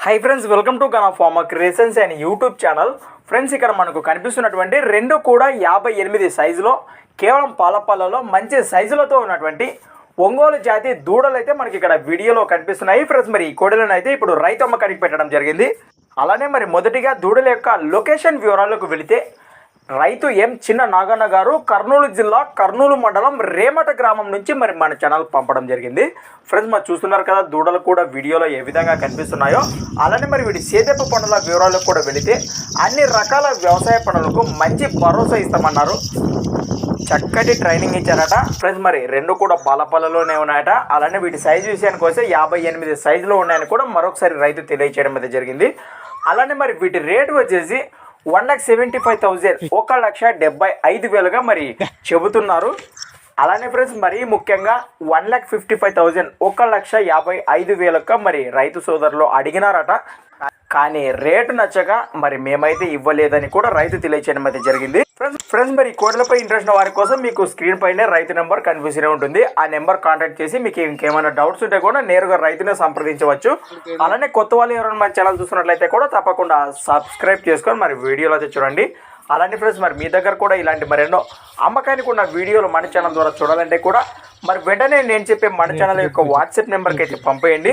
Hi friends welcome to Gana farmer creations and YouTube channel friends ఇక్కడ మనకు కనిపిస్తున్నటువంటి రెండు కూడా యాభై ఎనిమిది సైజులో కేవలం పాలపాలలో మంచి సైజులతో ఉన్నటువంటి ఒంగోలు జాతి దూడలు అయితే మనకి ఇక్కడ వీడియోలో కనిపిస్తున్నాయి. ఫ్రెండ్స్ మరి ఈ కోడలను అయితే ఇప్పుడు రైతు అమ్మకానికి పెట్టడం జరిగింది. అలానే మరి మొదటిగా దూడల యొక్క లొకేషన్ వివరాలకు వెళితే రైతు ఎం చిన్న నాగన్న గారు కర్నూలు జిల్లా కర్నూలు మండలం రేమట గ్రామం నుంచి మరి మన ఛానల్ పంపడం జరిగింది. ఫ్రెండ్స్ మరి చూస్తున్నారు కదా దూడలు కూడా వీడియోలో ఏ విధంగా కనిపిస్తున్నాయో అలానే మరి వీటి సేదెప్ప పనుల వివరాలకు కూడా వెళితే అన్ని రకాల వ్యవసాయ పనులకు మంచి భరోసా ఇస్తామన్నారు. చక్కటి ట్రైనింగ్ ఇచ్చారట. ఫ్రెండ్స్ మరి రెండు కూడా బాలపల్లలోనే ఉన్నాయట. అలానే వీటి సైజు విషయానికి వస్తే యాభై ఎనిమిది సైజులో ఉన్నాయని కూడా మరొకసారి రైతు తెలియచేయడం అయితే జరిగింది. అలానే మరి వీటి రేటు వచ్చేసి one lakh seventy five thousand. ఒక లక్ష డెబ్బై ఐదు వేలుగా మరి చెబుతున్నారు. అలానే ఫ్రెండ్స్ మరీ ముఖ్యంగా one lakh fifty five thousand. ఒక లక్ష యాభై ఐదు వేలకు మరి రైతు సోదరులు అడిగినారట. కానీ రేటు నచ్చక మరి మేమైతే ఇవ్వలేదని కూడా రైతు తెలియచేయడం అయితే జరిగింది. ఫ్రెండ్స్ ఫ్రెండ్స్ మరి ఈ కోడ్లపై ఇంట్రెస్ట్ ఉన్న వారి కోసం మీకు స్క్రీన్ పైనే రైతు నెంబర్ కనిపిస్తూనే ఉంటుంది. ఆ నెంబర్ కాంటాక్ట్ చేసి మీకు ఇంకేమైనా డౌట్స్ ఉంటే కూడా నేరుగా రైతునే సంప్రదించవచ్చు. అలానే కొత్త వాళ్ళు ఎవరైనా మన ఛానల్ చూస్తున్నట్లయితే కూడా తప్పకుండా సబ్స్క్రైబ్ చేసుకొని మరి వీడియోలో అయితే చూడండి. అలానే ఫ్రెండ్స్ మరి మీ దగ్గర కూడా ఇలాంటి మరెన్నో అమ్మకానికి ఉన్న వీడియోలు మన ఛానల్ ద్వారా చూడాలంటే కూడా మరి వెంటనే నేను చెప్పే మన ఛానల్ యొక్క వాట్సాప్ నెంబర్కి అయితే పంపేయండి.